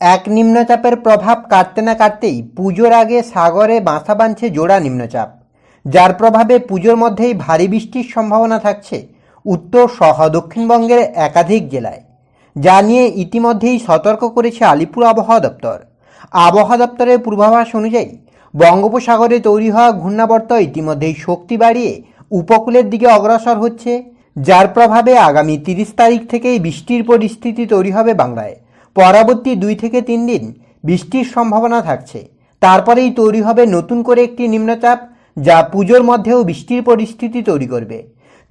এক নিম্নচাপের প্রভাব কাটতে না কাটতেই পুজোর আগে সাগরে বাসা বাঁধছে জোড়া নিম্নচাপ। যার প্রভাবে পুজোর মধ্যেই ভারী বৃষ্টির সম্ভাবনা থাকছে উত্তর সহ দক্ষিণবঙ্গের একাধিক জেলায়, যা নিয়ে ইতিমধ্যেই সতর্ক করেছে আলিপুর আবহাওয়া দপ্তর। আবহাওয়া দপ্তরের পূর্বাভাস অনুযায়ী বঙ্গোপসাগরে তৈরি হওয়া ঘূর্ণাবর্ত ইতিমধ্যেই শক্তি বাড়িয়ে উপকূলের দিকে অগ্রসর হচ্ছে, যার প্রভাবে আগামী তিরিশ তারিখ থেকেই বৃষ্টির পরিস্থিতি তৈরি হবে বাংলায়। পরবর্তী দুই থেকে তিন দিন বৃষ্টির সম্ভাবনা থাকছে। তারপরেই তৈরি হবে নতুন করে একটি নিম্নচাপ যা পুজোর মধ্যেও বৃষ্টির পরিস্থিতি তৈরি করবে।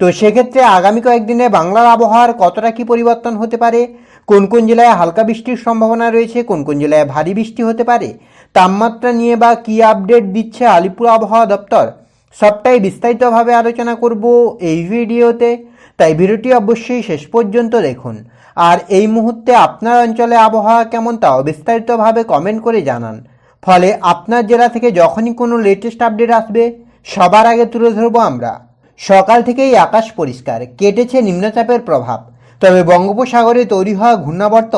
তো সেক্ষেত্রে আগামী কয়েকদিনে বাংলার আবহাওয়ার কতটা কি পরিবর্তন হতে পারে, কোন কোন জেলায় হালকা বৃষ্টির সম্ভাবনা রয়েছে, কোন কোন জেলায় ভারী বৃষ্টি হতে পারে, তাপমাত্রা নিয়ে বা কী আপডেট দিচ্ছে আলিপুর আবহাওয়া দপ্তর, সবটাই বিস্তারিতভাবে আলোচনা করব এই ভিডিওতে। তাই ভিডিওটি অবশ্যই শেষ পর্যন্ত দেখুন। আর এই মুহূর্তে আপনার অঞ্চলে আবহাওয়া কেমন তাও বিস্তারিতভাবে কমেন্ট করে জানান। ফলে আপনার জেলা থেকে যখনই কোনো লেটেস্ট আপডেট আসবে, সবার আগে তুলে ধরবো আমরা। সকাল থেকেই আকাশ পরিষ্কার, কেটেছে নিম্নচাপের প্রভাব। তবে বঙ্গোপসাগরে তৈরি হওয়া ঘূর্ণাবর্ত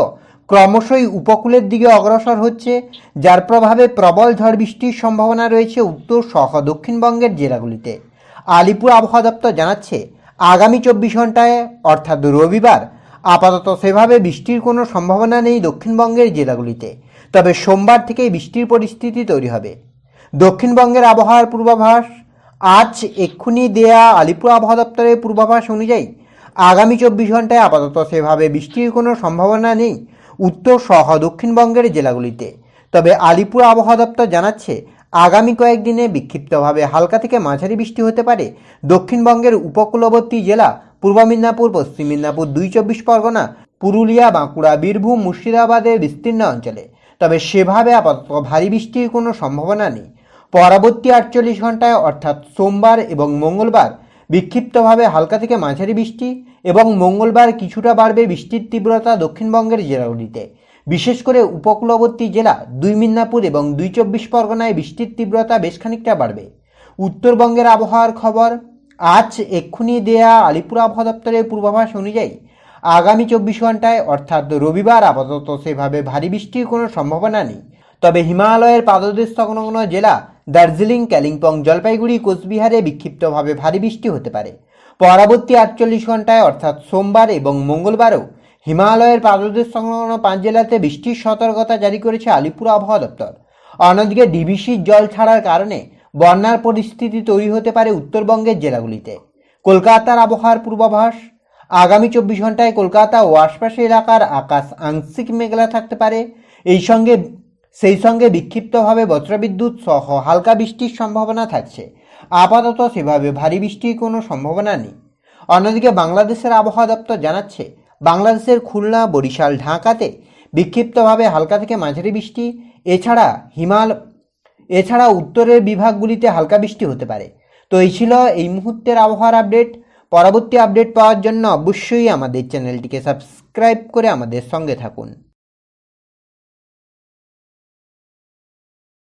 ক্রমশই উপকূলের দিকে অগ্রসর হচ্ছে, যার প্রভাবে প্রবল ঝড় বৃষ্টির সম্ভাবনা রয়েছে উত্তর সহ দক্ষিণবঙ্গের জেলাগুলিতে। আলিপুর আবহাওয়া দপ্তর জানাচ্ছে, আগামী চব্বিশ ঘন্টায় অর্থাৎ রবিবার আপাতত সেভাবে বৃষ্টির কোনো সম্ভাবনা নেই দক্ষিণবঙ্গের জেলাগুলিতে। তবে সোমবার থেকেই বৃষ্টির পরিস্থিতি তৈরি হবে। দক্ষিণবঙ্গের আবহাওয়ার পূর্বাভাস, আজ এক্ষুনি দেয়া আলিপুর আবহাওয়া দপ্তরের পূর্বাভাস অনুযায়ী আগামী চব্বিশ ঘন্টায় আপাতত সেভাবে বৃষ্টির কোনো সম্ভাবনা নেই উত্তর সহ দক্ষিণবঙ্গের জেলাগুলিতে। তবে আলিপুর আবহাওয়া দপ্তর জানাচ্ছে, আগামী কয়েকদিনে বিক্ষিপ্তভাবে হালকা থেকে মাঝারি বৃষ্টি হতে পারে দক্ষিণবঙ্গের উপকূলবর্তী জেলা পূর্ব মেদিনীপুর, পশ্চিম মেদিনীপুর দুই চব্বিশ পরগনা, পুরুলিয়া, বাঁকুড়া, বীরভূম, মুর্শিদাবাদের বিস্তীর্ণ অঞ্চলে। তবে সেভাবে আপাতত ভারী বৃষ্টির কোনো সম্ভাবনা নেই। পরবর্তী আটচল্লিশ ঘন্টায় অর্থাৎ সোমবার এবং মঙ্গলবার, বিক্ষিপ্তভাবে হালকা থেকে মাঝারি বৃষ্টি এবং মঙ্গলবার কিছুটা বাড়বে বৃষ্টির তীব্রতা দক্ষিণবঙ্গের জেলাগুলিতে। বিশেষ করে উপকূলবর্তী জেলা, দুই মিদনাপুর এবং দুই চব্বিশ পরগনায় বৃষ্টির তীব্রতা বেশ খানিকটা বাড়বে। উত্তরবঙ্গের আবহাওয়ার খবর আজ এক্ষুনি দেয়া আলিপুর আবহাওয়া দপ্তরের পূর্বাভাস অনুযায়ী আগামী চব্বিশ ঘন্টায় অর্থাৎ রবিবার আপাতত সেভাবে ভারী বৃষ্টির কোনো সম্ভাবনা নেই। তবে হিমালয়ের পাদদেশ সংলগ্ন জেলা দার্জিলিং, কালিম্পং, জলপাইগুড়ি, কোচবিহারে বিক্ষিপ্তভাবে ভারী বৃষ্টি হতে পারে। পরবর্তী আটচল্লিশ ঘন্টায় অর্থাৎ সোমবার এবং মঙ্গলবারও হিমালয়ের পাদদেশ সংলগ্ন পাঁচ জেলাতে বৃষ্টির সতর্কতা জারি করেছে আলিপুর আবহাওয়া দপ্তর। অন্যদিকে ডিবিসির জল ছাড়ার কারণে বন্যার পরিস্থিতি তৈরি হতে পারে উত্তরবঙ্গের জেলাগুলিতে। কলকাতার আবহাওয়ার পূর্বাভাস, আগামী চব্বিশ ঘন্টায় কলকাতা ও আশপাশের এলাকার আকাশ আংশিক মেঘলা থাকতে পারে। এই সঙ্গে, সেই সঙ্গে বিক্ষিপ্তভাবে বজ্রবিদ্যুৎ সহ হালকা বৃষ্টির সম্ভাবনা থাকছে। আপাতত সেভাবে ভারী বৃষ্টির কোনো সম্ভাবনা নেই। অন্যদিকে বাংলাদেশের আবহাওয়া দপ্তর জানাচ্ছে, বাংলাদেশের খুলনা, বরিশাল, ঢাকাতে বিক্ষিপ্তভাবে হালকা থেকে মাঝারি বৃষ্টি। এছাড়া হিমাল এছাড়া উত্তরের বিভাগগুলিতে হালকা বৃষ্টি হতে পারে। তো এই ছিল এই মুহূর্তের আবহাওয়ার আপডেট। পরবর্তী আপডেট পাওয়ার জন্য অবশ্যই আমাদের চ্যানেলটিকে সাবস্ক্রাইব করে আমাদের সঙ্গে থাকুন।